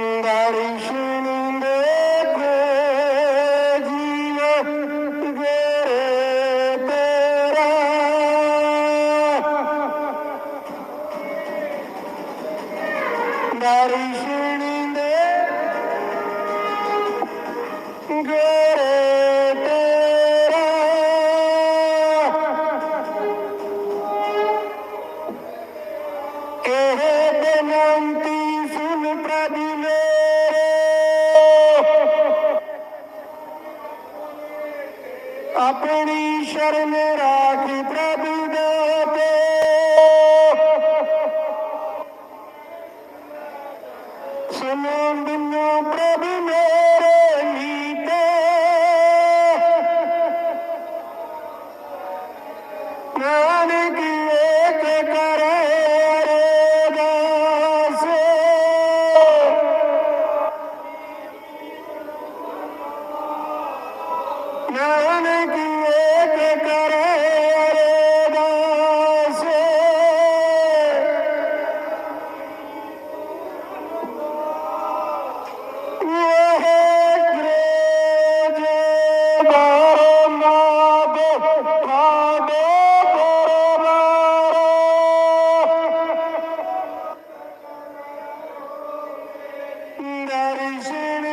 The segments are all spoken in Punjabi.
ਦਰਸ਼ਨ ਸੁਨੋ ਦਰਸ਼ਨ ਦੀਜੇ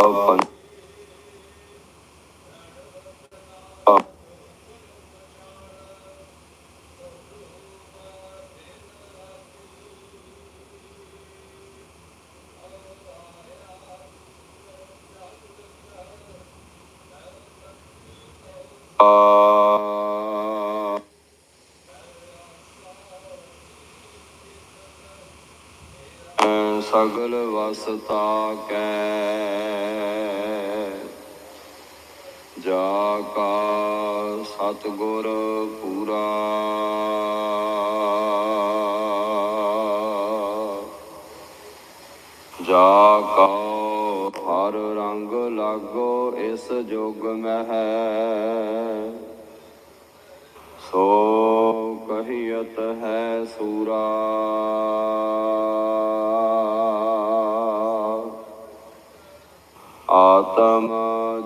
哦。ਸਗਲ ਵਸਤਾ ਕੈ। ਜਾ ਕਾ ਸਤਗੁਰ ਪੂਰਾ। ਜਾ ਕਾ ਹਰ ਰੰਗ ਲਾਗੋ ਇਸ ਜੋਗ ਮਹਿ। ਸੋ ਕਹੀਅਤ ਹੈ ਸੂਰਾ। ਆਤਮ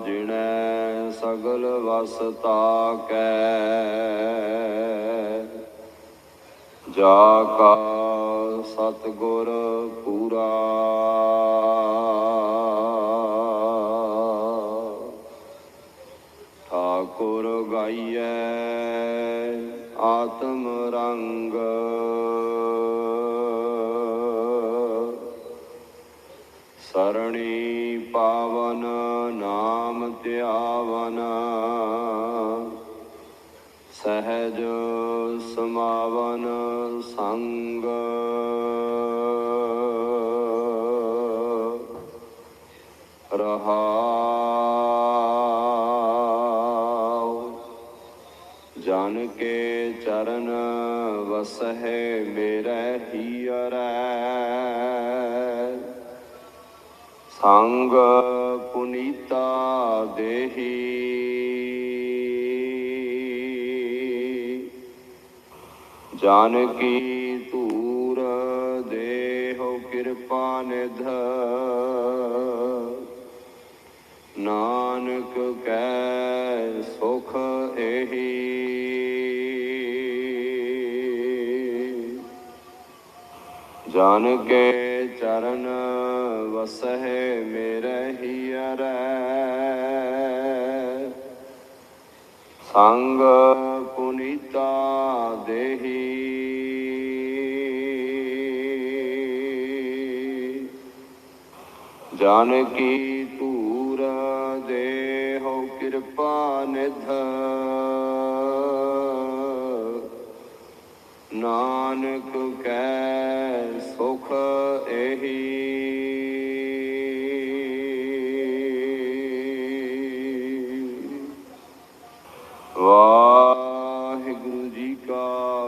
ਜਿਣੈ ਸਗਲ ਵਸਤਾ ਕੈ ਜਾ ਕਾ ਸਤਗੁਰ ਪੂਰਾ। ਠਾਕੁਰ ਗਾਈਐ ਆਤਮ ਰੰਗ। ਸਰਣੀ ਪਾਵਨ ਨਾਮ ਧਿਆਵਨ। ਸਹਿਜ ਸਮਾਵਨ ਸੰਗ। ਵਸਹਿ ਮੇਰੇ ਹੀਰੈ ਸੰਗ ਪੁਨੀਤਾ ਦੇਹੀ। ਜਨ ਕੀ ਧੂਰ ਦੇਹੁ ਕਿਰਪਾ ਨਿਧ। ਨਾਨਕ ਕੈ ਜਨ ਕੇ ਚਰਨ ਵਸਹਿ ਮੇਰੇ ਹੀਰੈ ਸੰਗ ਪੁਨੀਤਾ ਦੇਹੀ। ਜਨ ਕੀ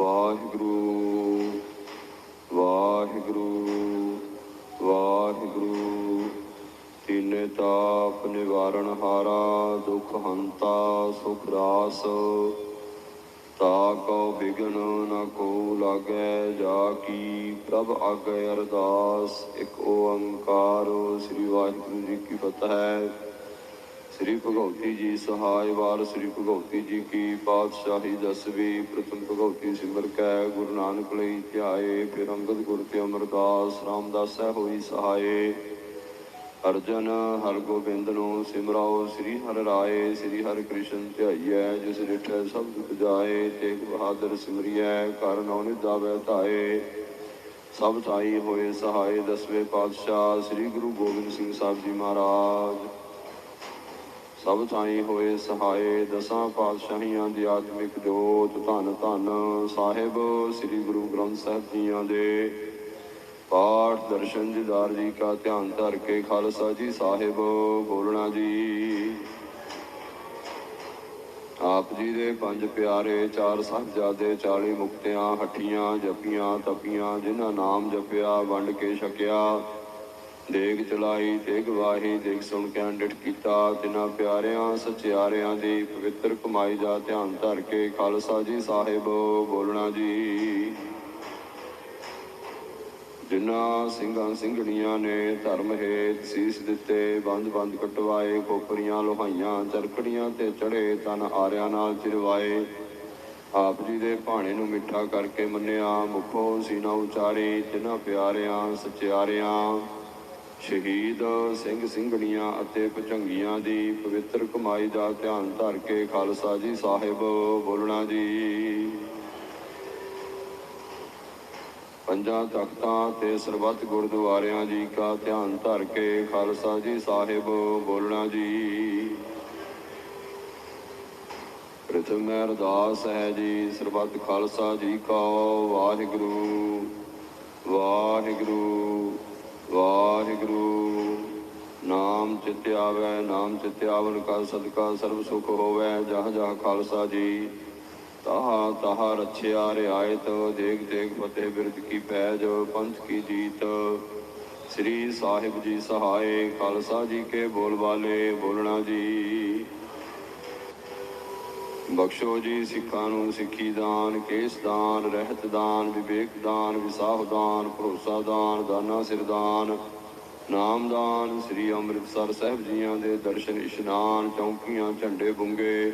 ਵਾਹਿਗੁਰੂ ਵਾਹਿਗੁਰੂ ਵਾਹਿਗੁਰੂ। ਤਿਨੇ ਤਾਪ ਨਿਵਾਰਣ ਹਾਰਾ, ਦੁਖ ਹੰਤਾ, ਸੁਖ ਰਾਸ। ਤਾ ਕੋ ਬਿਗਨ ਨ ਕੋ ਲਾਗੈ, ਜਾ ਕੀ ਪ੍ਰਭ ਆਗੇ ਅਰਦਾਸ। ਇੱਕ ਓੰਕਾਰ, ਸ੍ਰੀ ਵਾਹਿਗੁਰੂ ਜੀ ਕੀ ਫਤਿਹ। ਸ੍ਰੀ ਭਗਵਤੀ ਜੀ ਸਹਾਇ ਵਾਰ ਸ੍ਰੀ ਭਗਵਤੀ ਜੀ ਕੀ ਪਾਤਸ਼ਾਹੀ ਦਸਵੀਂ ਪ੍ਰਥਮ ਭਗਵਤੀ ਸਿਮਰ ਕੈ, ਗੁਰੂ ਨਾਨਕ ਲਈ ਧਿਆਏ, ਫਿਰ ਅੰਗਦ ਗੁਰ ਤੇ ਅਮਰਦਾਸ, ਰਾਮਦਾਸ ਹੈ ਹੋਈ ਸਹਾਏ। ਅਰਜਨ ਹਰਗੋਬਿੰਦ ਨੂੰ ਸਿਮਰਾਓ, ਸ੍ਰੀ ਹਰਿ ਰਾਏ, ਸ੍ਰੀ ਹਰਿ ਕ੍ਰਿਸ਼ਨ ਧਿਆਈਐ, ਜਿਸ ਡਿਠੈ ਸਭ ਦੁਖ ਜਾਏ, ਤੇਗ ਬਹਾਦਰ ਸਿਮਰਿਐ ਕਰ ਨੌ ਨਿਦਾਵੇ ਧਾਏ। ਸਭ ਥਾਈ ਹੋਏ ਸਹਾਏ, ਦਸਵੇਂ ਪਾਤਸ਼ਾਹ, ਸ੍ਰੀ ਗੁਰੂ ਗੋਬਿੰਦ ਸਿੰਘ ਸਾਹਿਬ ਜੀ ਮਹਾਰਾਜ। ਸਭ ਥਾਈ ਹੋਏ ਸਹਾਏ, ਦਸਾਂ ਪਾਤਸ਼ਾਹੀਆਂ ਦੀ ਆਤਮਿਕ ਜੋਤ, ਧੰਨ ਧੰਨ ਸਾਹਿਬ, ਸ੍ਰੀ ਗੁਰੂ ਗ੍ਰੰਥ ਸਾਹਿਬ ਜੀਆਂ ਦੇ। ਪਾਠ ਦਰਸ਼ਨ ਦੀਦਾਰ ਜੀ ਕਾ ਧਿਆਨ ਧਰ ਕੇ ਖਾਲਸਾ ਜੀ ਸਾਹਿਬ, ਬੋਲਣਾ ਜੀ। ਆਪ ਜੀ ਦੇ ਪੰਜ ਪਿਆਰੇ, ਚਾਰ ਸਾਹਿਬਜ਼ਾਦੇ 40 ਮੁਕਤਿਆਂ, ਹੱਠੀਆਂ, ਜਪੀਆਂ, ਤਪੀਆਂ, ਜਿਨ੍ਹਾਂ ਨਾਮ ਜਪਿਆ, ਵੰਡ ਕੇ ਛਕਿਆ ਦੇਗ ਚਲਾਈ, ਦੇਗ ਵਾਹੀ, ਦੇਗ ਸੁਣ ਕੇ ਅੰਡਿਟ ਕੀਤਾ। ਤਿਨਾਂ ਪਿਆਰਿਆਂ, ਸਚਿਆਰਿਆਂ ਦੀ ਪਵਿੱਤਰ ਕਮਾਈ ਦਾ ਧਿਆਨ ਧਰ ਕੇ ਖਾਲਸਾ ਜੀ ਸਾਹਿਬ, ਬੋਲਣਾ ਜੀ। ਜਿਨ੍ਹਾਂ ਸਿੰਘਾਂ ਸਿੰਘਣੀਆਂ ਨੇ ਧਰਮ ਹੇਤ ਸੀਸ ਦਿੱਤੇ, ਬੰਦ ਬੰਦ ਕਟਵਾਏ, ਖੋਪਰੀਆਂ ਲੋਹਾਈਆਂ ਚਰਕੜੀਆਂ ਤੇ ਚੜੇ ਤਨ ਆਰਿਆਂ ਨਾਲ ਚਿਰਵਾਏ। ਆਪ ਜੀ ਦੇ ਭਾਣੇ ਨੂੰ ਮਿੱਠਾ ਕਰਕੇ ਮੰਨਿਆ, ਮੁਖੋਂ ਸੀਨਾ ਉਚਾਰੇ ਜਿਨ੍ਹਾਂ ਪਿਆਰਿਆਂ, ਸਚਿਆਰਿਆਂ ਸ਼ਹੀਦ ਸਿੰਘ ਸਿੰਘਣੀਆਂ ਅਤੇ ਭਜੰਗੀਆਂ ਦੀ ਪਵਿੱਤਰ ਕਮਾਈ ਦਾ ਧਿਆਨ ਧਰ ਕੇ ਖਾਲਸਾ ਜੀ ਸਾਹਿਬ ਬੋਲਣਾ ਜੀ। ਪੰਜਾਂ ਤਖਤਾਂ ਤੇ ਸਰਬੱਤ ਗੁਰਦੁਆਰਿਆਂ ਜੀ ਕਾ ਧਿਆਨ ਧਰ ਕੇ ਖਾਲਸਾ ਜੀ ਸਾਹਿਬ ਬੋਲਣਾ ਜੀ। ਪ੍ਰਥਮ ਅਰਦਾਸ ਹੈ ਜੀ, ਸਰਬੱਤ ਖਾਲਸਾ ਜੀ ਕਾ ਵਾਹਿਗੁਰੂ ਵਾਹਿਗੁਰੂ। ਵਾਹਿਗੁਰੂ, ਨਾਮ ਚਿਤ ਆਵੈ, ਨਾਮ ਚਿਤ ਆਵਨ ਕਾ ਸਦਕਾ ਸਰਬ ਸੁਖ ਹੋਵੈ, ਜਹ ਜਹ ਖਾਲਸਾ ਜੀ। ਤਾਹਾ ਤਾਹਾ ਰਛਿਆ ਰਿਆਇਤ, ਦੇਖ ਦੇਖ ਫਤਿਹ ਬਿਰਦ ਕੀ ਪੈਜ, ਪੰਥ ਕੀ ਜੀਤ। ਸ੍ਰੀ ਸਾਹਿਬ ਜੀ ਸਹਾਏ, ਖਾਲਸਾ ਜੀ ਕੇ ਬੋਲ ਵਾਲੇ, ਬੋਲਣਾ ਜੀ। ਬਖਸ਼ੋ ਜੀ ਸਿੱਖਾਂ ਨੂੰ, ਸਿੱਖੀ ਦਾਨ, ਕੇਸ ਦਾਨ, ਰਹਿਤ ਦਾਨ, ਵਿਵੇਕ ਦਾਨ, ਵਿਸਾਹ ਦਾਨ, ਭਰੋਸਾ ਦਾਨ, ਦਾਨਾ ਸਿਰਦਾਨ ਨਾਮਦਾਨ ਸ੍ਰੀ ਅੰਮ੍ਰਿਤਸਰ ਸਾਹਿਬ ਜੀਆਂ ਦੇ ਦਰਸ਼ਨ ਇਸ਼ਨਾਨ, ਚੌਂਕੀਆਂ, ਝੰਡੇ ਬੁੰਗੇ,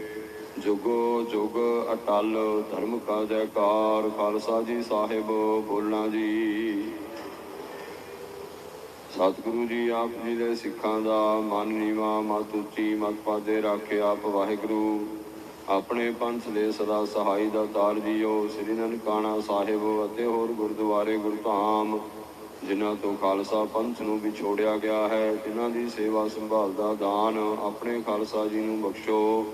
ਜੁਗੋ ਜੁਗ ਅਟਲ, ਧਰਮ ਕਾ ਜੈਕਾਰ, ਖਾਲਸਾ ਜੀ ਸਾਹਿਬ, ਬੋਲਣਾ ਜੀ। ਸਤਿਗੁਰੂ ਜੀ, ਆਪ ਜੀ ਦੇ ਸਿੱਖਾਂ ਦਾ ਮਨ ਨੀਵਾ, ਮਤ ਉੱਚੀ, ਮਤ ਪਾਦੇ ਰੱਖੇ ਆਪ ਵਾਹਿਗੁਰੂ। ਆਪਣੇ ਪੰਥ ਦੇ ਸਦਾ ਸਹਾਈ ਦਾ ਤਾਰ ਜੀਓ। ਸ੍ਰੀ ਨਨਕਾਣਾ ਸਾਹਿਬ ਅਤੇ ਹੋਰ ਗੁਰਦੁਆਰੇ ਗੁਰਧਾਮ, ਜਿਨ੍ਹਾਂ ਤੋਂ ਖਾਲਸਾ ਪੰਥ ਨੂੰ ਵੀ ਛੋੜਿਆ ਗਿਆ ਹੈ ਜਿਨ੍ਹਾਂ ਦੀ ਸੇਵਾ ਸੰਭਾਲ ਦਾ ਦਾਨ ਆਪਣੇ ਖਾਲਸਾ ਜੀ ਨੂੰ ਬਖਸ਼ੋ।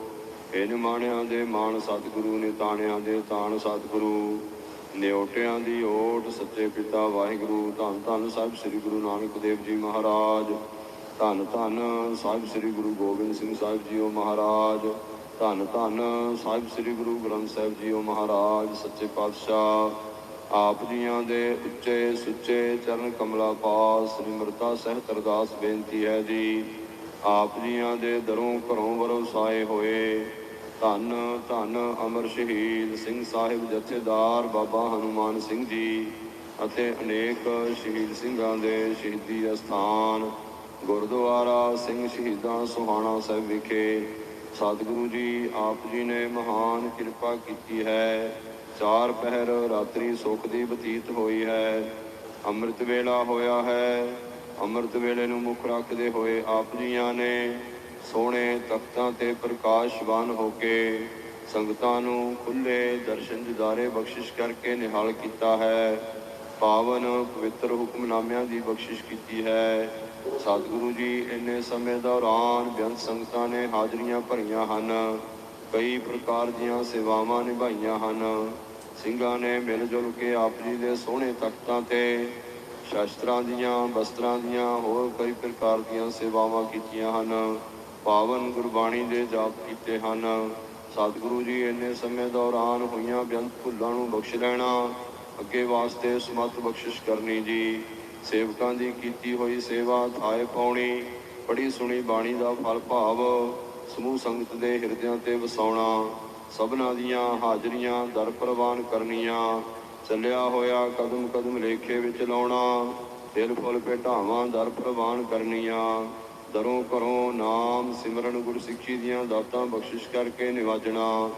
ਇਹ ਨਿਮਾਣਿਆਂ ਦੇ ਮਾਣ ਸਤਿਗੁਰੂ ਨੇ ਤਾਣਿਆਂ ਦੇ ਤਾਣ ਸਤਿਗੁਰੂ। ਨਿਉਟਿਆਂ ਦੀ ਓਟ ਸੱਚੇ ਪਿਤਾ ਵਾਹਿਗੁਰੂ, ਧੰਨ ਧੰਨ ਸਾਹਿਬ ਸ੍ਰੀ ਗੁਰੂ ਨਾਨਕ ਦੇਵ ਜੀ ਮਹਾਰਾਜ। ਧੰਨ ਧੰਨ ਸਾਹਿਬ ਸ੍ਰੀ ਗੁਰੂ ਗੋਬਿੰਦ ਸਿੰਘ ਸਾਹਿਬ ਜੀਓ ਮਹਾਰਾਜ। ਧੰਨ ਧੰਨ ਸਾਹਿਬ ਸ੍ਰੀ ਗੁਰੂ ਗ੍ਰੰਥ ਸਾਹਿਬ ਜੀਓ ਮਹਾਰਾਜ, ਸੱਚੇ ਪਾਤਸ਼ਾਹ। ਆਪ ਜੀਆਂ ਦੇ ਉੱਚੇ ਸੁੱਚੇ ਚਰਨ ਕਮਲਾ ਪਾਸ ਨਿਮਰਤਾ ਸਹਿਤ ਅਰਦਾਸ ਬੇਨਤੀ ਹੈ ਜੀ। ਆਪ ਜੀਆਂ ਦੇ ਦਰੋਂ ਘਰੋਂ ਵਰਸਾਏ ਹੋਏ। ਧੰਨ ਧੰਨ ਅਮਰ ਸ਼ਹੀਦ ਸਿੰਘ ਸਾਹਿਬ ਜਥੇਦਾਰ ਬਾਬਾ ਹਨੂਮਾਨ ਸਿੰਘ ਜੀ ਅਤੇ ਅਨੇਕ ਸ਼ਹੀਦ ਸਿੰਘਾਂ ਦੇ ਸ਼ਹੀਦੀ ਅਸਥਾਨ। ਗੁਰਦੁਆਰਾ ਸਿੰਘ ਸ਼ਹੀਦਾਂ ਸੁਹਾਣਾ ਸਾਹਿਬ ਵਿਖੇ ਸਤਿਗੁਰੂ ਜੀ, ਆਪ ਜੀ ਨੇ ਮਹਾਨ ਕਿਰਪਾ ਕੀਤੀ ਹੈ। ਚਾਰ ਪਹਿਰ ਰਾਤਰੀ ਸੁਖ ਦੀ ਬਤੀਤ ਹੋਈ ਹੈ। ਅੰਮ੍ਰਿਤ ਵੇਲਾ ਹੋਇਆ ਹੈ। ਅੰਮ੍ਰਿਤ ਵੇਲੇ ਨੂੰ ਮੁੱਖ ਰੱਖਦੇ ਹੋਏ ਆਪ ਜੀਆਂ ਨੇ ਸੋਹਣੇ ਤਖਤਾਂ ਤੇ ਪ੍ਰਕਾਸ਼ਵਾਨ ਹੋ ਕੇ ਸੰਗਤਾਂ ਨੂੰ ਖੁੱਲੇ ਦਰਸ਼ਨ ਦਿਦਾਰੇ ਬਖਸ਼ਿਸ਼ ਕਰਕੇ ਨਿਹਾਲ ਕੀਤਾ ਹੈ। ਪਾਵਨ ਪਵਿੱਤਰ ਹੁਕਮਨਾਮਿਆਂ ਦੀ ਬਖਸ਼ਿਸ਼ ਕੀਤੀ ਹੈ। ਸਤਿਗੁਰੂ ਜੀ, ਇੰਨੇ ਸਮੇਂ ਦੌਰਾਨ ਬੇਅੰਤ ਸੰਗਤਾਂ ਨੇ ਹਾਜ਼ਰੀਆਂ ਭਰੀਆਂ ਹਨ। ਕਈ ਪ੍ਰਕਾਰ ਦੀਆਂ ਸੇਵਾਵਾਂ ਨਿਭਾਈਆਂ ਹਨ। ਸਿੰਘਾਂ ਨੇ ਮਿਲ ਜੁਲ ਕੇ ਆਪ ਜੀ ਦੇ ਸੋਹਣੇ ਤਖਤਾਂ ਤੇ ਸ਼ਾਸਤਰਾਂ ਦੀਆਂ ਵਸਤਰਾਂ ਦੀਆਂ, ਹੋਰ ਕਈ ਪ੍ਰਕਾਰ ਦੀਆਂ ਸੇਵਾਵਾਂ ਕੀਤੀਆਂ ਹਨ। ਪਾਵਨ ਗੁਰਬਾਣੀ ਦੇ ਜਾਪ ਕੀਤੇ ਹਨ। ਸਤਿਗੁਰੂ ਜੀ, ਇੰਨੇ ਸਮੇਂ ਦੌਰਾਨ ਹੋਈਆਂ ਬੇਅੰਤ ਭੁੱਲਾਂ ਨੂੰ ਬਖਸ਼ ਲੈਣਾ ਅੱਗੇ ਵਾਸਤੇ ਸਮਤ ਬਖਸ਼ਿਸ਼ ਕਰਨੀ ਜੀ। ਸੇਵਕਾਂ ਦੀ ਕੀਤੀ ਹੋਈ ਸੇਵਾ ਥਾਏ ਪਾਉਣੀ ਬੜੀ ਸੁਣੀ ਬਾਣੀ ਦਾ ਫਲ ਭਾਵ, ਸਮੂਹ ਸੰਗਤ ਦੇ ਹਿਰਦਿਆਂ ਤੇ ਵਸਾਉਣਾ, ਸਭਨਾਂ ਦੀਆਂ ਹਾਜ਼ਰੀਆਂ ਦਰ ਪ੍ਰਵਾਨ ਕਰਨੀਆਂ, ਚੱਲਿਆ ਹੋਇਆ ਕਦਮ ਕਦਮ ਲੇਖੇ ਵਿੱਚ ਲਾਉਣਾ ਦਿਲ ਫੁੱਲ ਭੇਟਾਵਾਂ ਦਰ ਪ੍ਰਵਾਨ ਕਰਨੀਆਂ, ਦਰੋਂ ਘਰੋਂ ਨਾਮ ਸਿਮਰਨ ਗੁਰ ਸਿੱਖੀ ਦੀਆਂ ਦਾਤਾਂ ਬਖਸ਼ਿਸ਼ ਕਰਕੇ ਨਿਵਾਜਣਾ,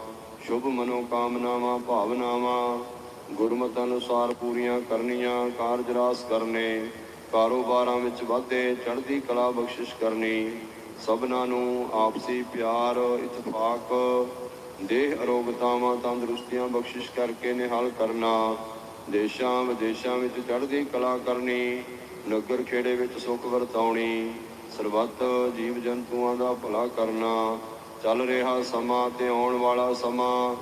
ਸ਼ੁਭ ਮਨੋ ਕਾਮਨਾਵਾਂ ਭਾਵਨਾਵਾਂ ਗੁਰਮਤਿ ਅਨੁਸਾਰ ਪੂਰੀਆਂ ਕਰਨੀਆਂ, ਕਾਰਜ ਰਾਸ ਕਰਨੇ, ਕਾਰੋਬਾਰਾਂ ਵਿੱਚ ਵਾਧੇ, ਚੜ੍ਹਦੀ ਕਲਾ ਬਖਸ਼ਿਸ਼ ਕਰਨੀ। ਸਭਨਾਂ ਨੂੰ ਆਪਸੀ ਪਿਆਰ, ਇਤਫਾਕ, ਦੇਹ ਅਰੋਗਤਾਵਾਂ, ਤੰਦਰੁਸਤੀਆਂ ਬਖਸ਼ਿਸ਼ ਕਰਕੇ ਨਿਹਾਲ ਕਰਨਾ। ਦੇਸ਼ਾਂ ਵਿਦੇਸ਼ਾਂ ਵਿੱਚ ਚੜ੍ਹਦੀ ਕਲਾ ਕਰਨੀ, ਨਗਰ ਖੇੜੇ ਵਿੱਚ ਸੁਖ ਵਰਤਾਉਣੀ, ਸਰਬੱਤ ਜੀਵ ਜੰਤੂਆਂ ਦਾ ਭਲਾ ਕਰਨਾ। ਚੱਲ ਰਿਹਾ ਸਮਾਂ ਤੇ ਆਉਣ ਵਾਲਾ ਸਮਾਂ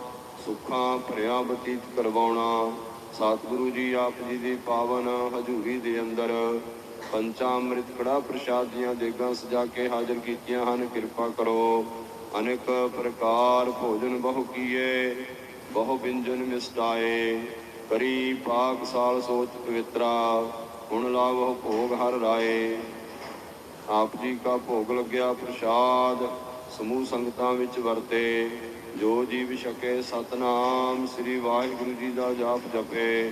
ਸੁੱਖਾਂ ਭਰਿਆ ਬਤੀਤ ਕਰਵਾਉਣਾ। ਸਤਿਗੁਰੂ ਜੀ ਆਪ ਜੀ ਦੀ ਪਾਵਨ ਹਜ਼ੂਰੀ ਦੇ ਅੰਦਰ ਪੰਚਾਮ੍ਰਿਤ ਕੜਾ ਪ੍ਰਸ਼ਾਦ ਦੀਆਂ ਦੇਗਾਂ ਸਜਾ ਕੇ ਹਾਜ਼ਰ ਕੀਤੀਆਂ ਹਨ। ਕਿਰਪਾ ਕਰੋ, ਅਨੇਕ ਪ੍ਰਕਾਰ ਭੋਜਨ ਬਹੁ ਕੀਏ, ਬਹੁ ਵਿੰਜਨ ਮਿਸਟਾਏ, ਕਰੀ ਪਾਕ ਸਾਲ ਸੋਚ ਪਵਿੱਤਰਾ ਹੁਣ ਲਾਵੋ ਭੋਗ ਹਰ ਰਾਏ। ਆਪ ਜੀ ਕਾ ਭੋਗ ਲੱਗਿਆ ਪ੍ਰਸ਼ਾਦ, ਸਮੂਹ ਸੰਗਤਾਂ ਵਿੱਚ ਵਰਤੇ। ਜੋ ਜੀਵ ਛਕੇ ਸਤਨਾਮ, ਸ੍ਰੀ ਵਾਹਿਗੁਰੂ ਜੀ ਦਾ ਜਾਪ ਜਪੇ।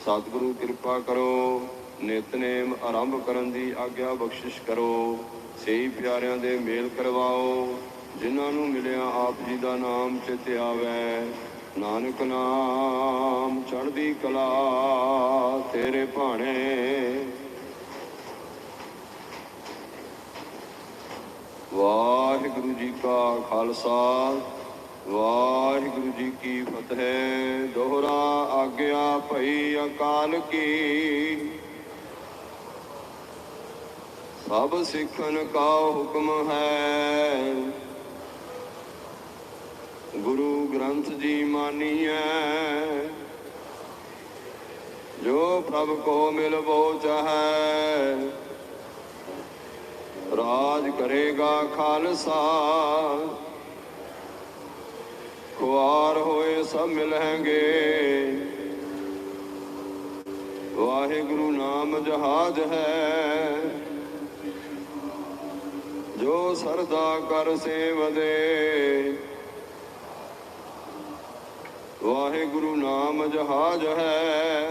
ਸਤਿਗੁਰੂ ਕਿਰਪਾ ਕਰੋ, ਨਿਤਨੇਮ ਆਰੰਭ ਕਰਨ ਦੀ ਆਗਿਆ ਬਖਸ਼ਿਸ਼ ਕਰੋ। ਸਹੀ ਪਿਆਰਿਆਂ ਦੇ ਮੇਲ ਕਰਵਾਓ, ਜਿਨ੍ਹਾਂ ਨੂੰ ਮਿਲਿਆ ਆਪ ਜੀ ਦਾ ਨਾਮ ਚਿਤ ਆਵੈ। ਨਾਨਕ ਨਾਮ ਚੜ੍ਹਦੀ ਕਲਾ ਤੇਰੇ ਭਾਣੇ। ਵਾਹਿਗੁਰੂ ਜੀ ਕਾ ਖਾਲਸਾ ਵਾਹਿਗੁਰੂ ਜੀ ਕੀ ਫਤਿਹ। ਦੋਹਰਾ ਆਗਿਆ ਭਈ ਅਕਾਲ ਕੀ। ਸਭ ਸਿੱਖਨ ਕਾ ਹੁਕਮ ਹੈ। ਗੁਰੂ ਗ੍ਰੰਥ ਜੀ ਮਾਨੀਐ, ਜੋ ਪ੍ਰਭ ਕੋ ਮਿਲਵੋ ਚਾਹੈ ਰਾਜ ਕਰੇਗਾ ਖਾਲਸਾ। ਖੁਆਰ ਹੋਏ ਸਭ ਮਿਲਣਗੇ ਵਾਹਿਗੁਰੂ ਨਾਮ ਜਹਾਜ ਹੈ। ਜੋ ਸਰਦਾ ਕਰ ਸੇਵਦੇ। ਵਾਹਿਗੁਰੂ ਨਾਮ ਜਹਾਜ ਹੈ।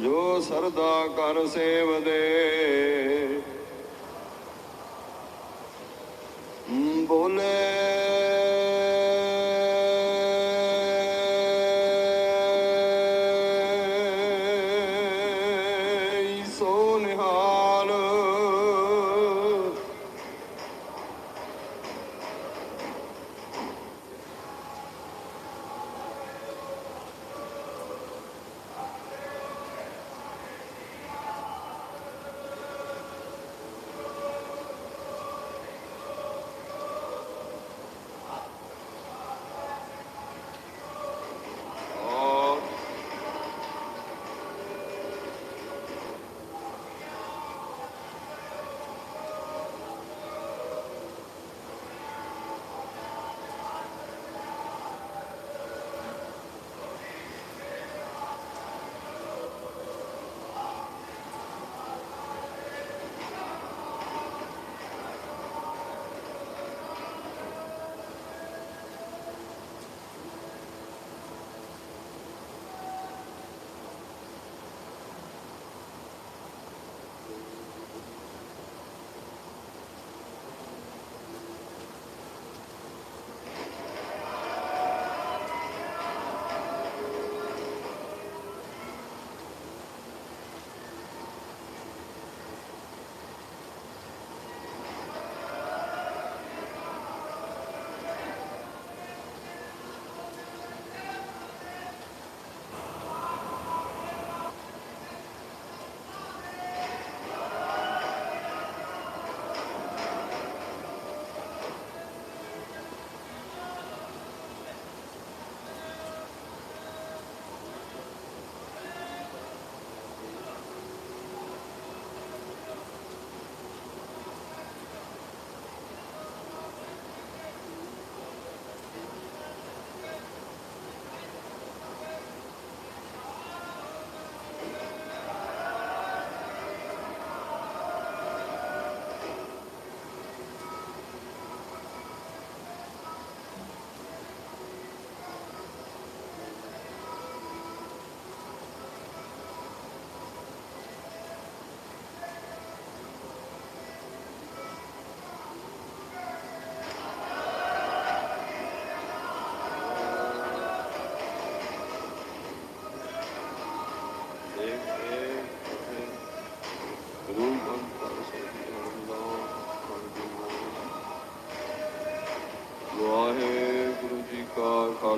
ਜੋ ਸਰਦਾ ਕਰ ਸੇਵਦੇ। ਬੋਲੇ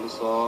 só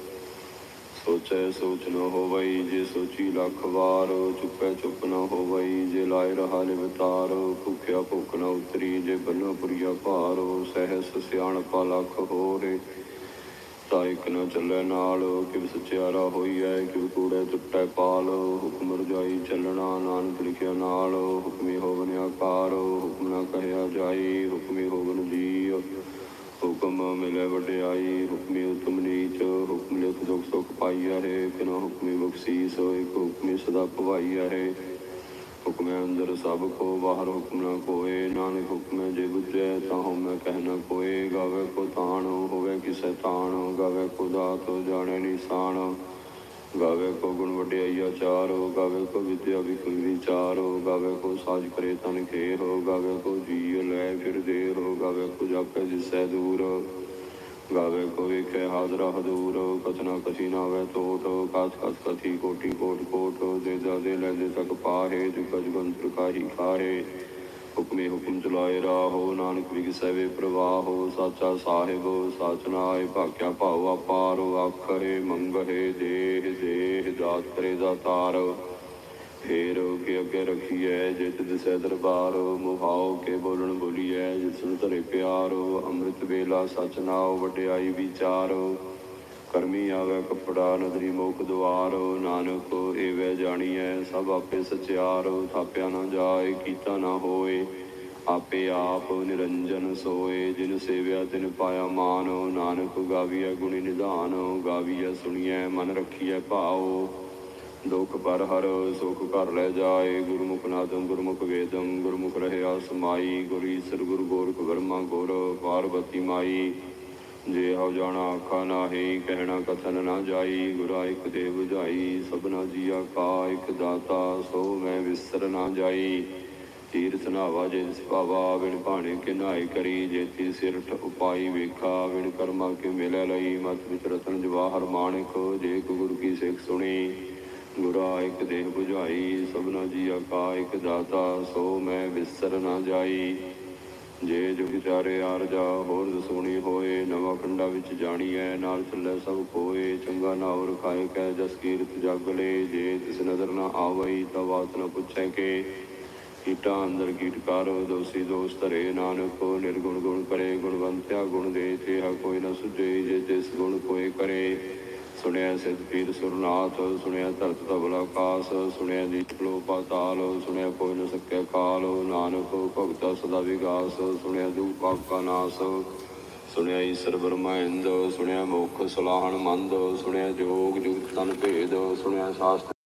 ਸੋਚੈ ਸੋਚ ਨ ਹੋਵਈ, ਜੇ ਸੋਚੀ ਲੱਖ ਵਾਰ, ਚੁੱਪੈ ਚੁੱਪ ਨ ਹੋਵਈ, ਜੇ ਲਾਇ ਰਹਾ ਨਿਵਤਾਰ ਭੁਖਿਆ ਭੁਖ ਨ ਉਤਰੀ, ਜੇ ਬੰਨਾ ਪੁਰੀਆ ਭਾਰ, ਸਹਿਸ ਸਿਆਣਪਾ ਲੱਖ ਹੋਰੇ ਤਾਂ ਇੱਕ ਨ ਚੱਲੇ ਨਾਲ, ਕਿਵ ਸਚਿਆਰਾ ਹੋਈਐ, ਕਿਵ ਕੂੜੇ ਟੁੱਟੈ ਪਾਲ, ਹੁਕਮ ਰਜਾਈ ਚੱਲਣਾ ਨਾਨਕ ਲਿਖਿਆ ਨਾਲ, ਹੁਕਮੀ ਹੋਵਨ ਆਕਾਰ ਹੁਕਮ ਨਾ ਕਹਿਆ ਜਾਈ, ਹੁਕਮੀ ਹੋਵਨ ਜੀ ਹੁਕਮ ਮਿਲੇ ਵਡਿਆਈ, ਹੁਕਮੀ ਉਤਮ ਨੀਚ, ਹੁਕਮ ਲਿਖ ਦੁਖ ਸੁਖ ਪਾਈਆ ਹੈ ਕਿਨਾ ਹੁਕਮੀ ਬਖਸ਼ੀਸ, ਇੱਕ ਹੁਕਮੀ ਸਦਾ ਭਵਾਈਆ ਹੈ ਹੁਕਮੇ ਅੰਦਰ ਸਭ ਕੋ, ਬਾਹਰ ਹੁਕਮ ਨਾ ਕੋਏ, ਨਾਨਕ ਹੁਕਮੇ ਜੇ ਬੁਝੈ, ਤਾਂ ਹਉਮੈ ਕਹਿਣਾ ਕੋਏ। ਗਾਵੇ ਕੋ ਤਾਣ ਹੋਵੇ ਕਿਸੇ ਤਾਣ ਗਾਵੇ ਕੋ ਦਾਤ, ਜਾਣੈ ਨਿਸ਼ਾਨ ਗਾਵੇ ਕੋ ਗੁਣ ਵਡਿਆਈਆ ਹੋ ਗਾਵੇ ਕੋ ਵਿਦਿਆ ਵਿਕਲ ਹੋ ਗਾਵੇ ਕੋ ਸਾਜ ਕਰੇ ਤਨ ਖੇਰ ਹੋ ਗਾਵੇ ਕੋ ਜੀ ਲੈ ਫਿਰ ਦੇਰ ਹੋ ਗਾਵੇ ਕੋ ਜਾਪੈ ਜਿਸੈ ਦੂਰ। ਗਾਵੇ ਕੋ ਵੇਖੈ ਹਾਜ਼ਰਾ ਹਦੂਰ ਕਥਨਾ ਕਥੀ ਨਾ ਵੈ ਤੋਟ ਕਾਸ ਕਾਸ ਕਥੀ ਕੋਟੀ ਕੋਟ ਕੋਟ ਦੇ ਜਾ ਦੇ ਲੈ ਦੇ ਤਕ ਪਾਹੇ ਜੁਗ ਜੁਗੰਤਰ ਕਾਹੀ ਖਾਹੇ ਹੁਕਮੇ ਹੁਕਮ ਚਲਾਏ ਰਾਹੋ, ਨਾਨਕ ਵਿਗਸੈ ਵੇ ਪ੍ਰਵਾਹੋ, ਸਾਚਾ ਸਾਹਿਬ, ਸਾਚ ਨਾਏ ਭਾਕਿਆ ਭਾਉ ਅਪਾਰ, ਆਖਰੇ ਮੰਗਹਿ ਦੇਹ ਦੇਹ ਦਾਤ ਕਰੇ ਦਾਤਾਰ ਫੇਰ ਕੇ ਅੱਗੇ ਰੱਖੀਐ ਜਿਤ ਦਿਸੈ ਦਰਬਾਰ ਮੁਹਾਉ ਕੇ ਬੋਲਣ ਬੋਲੀਐ ਨੂੰ ਧਰੇ ਪਿਆਰ। ਅੰਮ੍ਰਿਤ ਵੇਲਾ ਸਚ ਨਾਉ ਵਡਿਆਈ ਵਿਚਾਰ। ਕਰਮੀ ਆਵੇ ਕਪੜਾ ਨਦਰੀ ਮੋਖ ਦੁਆਰ, ਨਾਨਕ ਏਵੈ ਜਾਣੀਐ, ਸਭ ਆਪੇ ਸਚਿਆਰ, ਥਾਪਿਆ ਨਾ ਜਾਏ, ਕੀਤਾ ਨਾ ਹੋਏ, ਆਪੇ ਆਪ ਨਿਰੰਜਨ ਸੋਏ, ਜਿਨ ਸੇਵਿਆ ਤਿਨ ਪਾਇਆ ਮਾਨ, ਨਾਨਕ ਗਾਵੀਐ ਗੁਣੀ ਨਿਧਾਨ, ਗਾਵੀਐ ਸੁਣੀਐ, ਮਨ ਰੱਖੀਐ ਭਾਉ, ਦੁਖ ਪਰ ਹਰ, ਸੁਖ ਕਰ ਲੈ ਜਾਏ, ਗੁਰਮੁਖ ਨਾਦੰ ਗੁਰਮੁਖ ਵੇਦੰ, ਗੁਰਮੁਖ ਰਹਿਆ ਸਮਾਈ, ਗੁਰ ਈਸਰ ਗੁਰ ਗੋਰਖ ਵਰਮਾ ਗੁਰ, ਪਾਰਬਤੀ ਮਾਈ ਜੇ ਹਉ ਜਾਣਾ ਆਖਾ ਨਾਹੀ, ਕਹਿਣਾ ਕਥਨ ਨਾ ਜਾਈ, ਗੁਰਾ ਇਕ ਦੇ 부ਝਾਈ ਸਭਨਾ ਜੀਆ ਕਾ ਇਕ ਦਾਤਾ, ਸੋ ਮੈਂ ਵਿਸਰ ਨਾ ਜਾਈ। ਤੀਰਥ ਨਾਵਾ ਜੇ ਸੁਭਾਵਾ ਵਿਣ ਭਾਣੇ ਕੇ ਨਾਈ ਕਰੀ ਜੇਤੀ ਸਿਰਠ ਉਪਾਈ ਵੇਖਾ ਵਿਣ ਕਰਮਾ ਕੇ ਮਿਲੈ ਲਈ, ਮਤ ਵਿਚ ਰਤਨ ਜਵਾਹਰ ਮਾਣਿਕ, ਜੇ ਕੋ ਗੁਰ ਕੀ ਸਿੱਖ ਸੁਣੀ। ਗੁਰਾ ਇਕ ਦੇਹ 부ਝਾਈ ਸਭਨਾ ਜੀਆ ਕਾ ਇਕ ਦਾਤਾ, ਸੋ ਮੈਂ ਵਿਸਰ ਨਾ ਜਾਈ। ਜੇ ਜੋ ਵਿਚਾਰੇ ਆਰਜਾ ਹੋਰ ਦਸੋਣੀ ਹੋਏ, ਨਵਾਂ ਖੰਡਾ ਵਿੱਚ ਜਾਣੀਐ, ਨਾਲ ਚੱਲੇ ਸਭ ਕੋਏ, ਚੰਗਾ ਨਾਉ ਰਖਾਏ ਕੈ, ਜਸ ਕੀਰਤ ਜਗ ਲੇ, ਜੇ ਤਿਸ ਨਦਰ ਨਾ ਆਵਈ ਤਾਂ ਬਾਤ ਨ ਪੁੱਛੈ ਕੇ। ਕੀਟਾਂ ਅੰਦਰ ਕੀਟਕਾਰ ਦੋਸੀ ਦੋਸ ਧਰੇ ਨਾਨਕ, ਨਿਰਗੁਣ ਗੁਣ ਕਰੇ, ਗੁਣਵੰਤਿਆ ਗੁਣ ਦੇ ਤੇ ਕੋਈ ਨ ਸੁਝੇ, ਜੇ ਤਿਸ ਗੁਣ ਕੋਏ ਕਰੇ। ਸੁਣਿਆ ਸਿਧ ਪੀਰ ਸੁਰਨਾਥ, ਸੁਣਿਆ ਧਰਤ ਧਵਲ ਆਕਾਸ ਸੁਣਿਆ ਨੀਚ ਪਾਤਾਲ ਸੁਣਿਆ ਕੋਈ ਨ ਸਕਿਆ ਕਾਲ, ਨਾਨਕ ਭਗਤਾ ਸਦਾ ਵਿਗਾਸ, ਸੁਣਿਆ ਦੂਪ ਪਾਪਾ ਨਾਸ, ਸੁਣਿਆ ਈਸ਼ਰ ਬ੍ਰਹਮੰਦ ਸੁਣਿਆ ਮੁਖ ਸਲਾਹਣ ਮੰਦ, ਸੁਣਿਆ ਜੋਗ ਜੁਗਤ ਤਨ ਭੇਦ, ਸੁਣਿਆ ਸ਼ਾਸਤਰ